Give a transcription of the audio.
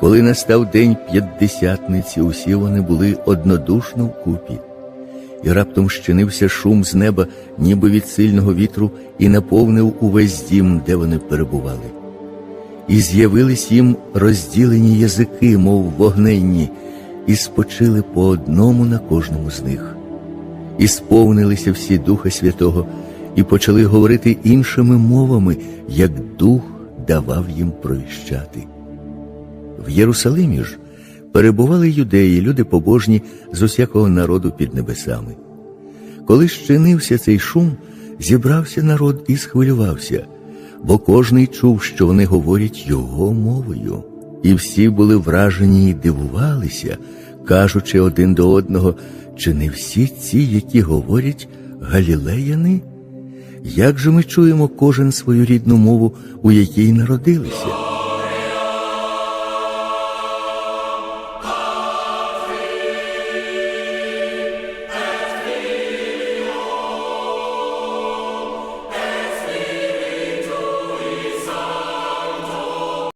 Коли настав день п'ятдесятниці, усі вони були однодушно вкупі. І раптом щинився шум з неба, ніби від сильного вітру, і наповнив увесь дім, де вони перебували. І з'явились їм розділені язики, мов вогненні, і спочили по одному на кожному з них. І сповнилися всі Духа Святого, і почали говорити іншими мовами, як Дух давав їм провіщати. В Єрусалимі ж перебували юдеї, люди побожні з усякого народу під небесами. Коли щинився цей шум, зібрався народ і схвилювався, бо кожний чув, що вони говорять його мовою. І всі були вражені і дивувалися, кажучи один до одного, чи не всі ці, які говорять галілеяни? Як же ми чуємо кожен свою рідну мову, у якій народилися?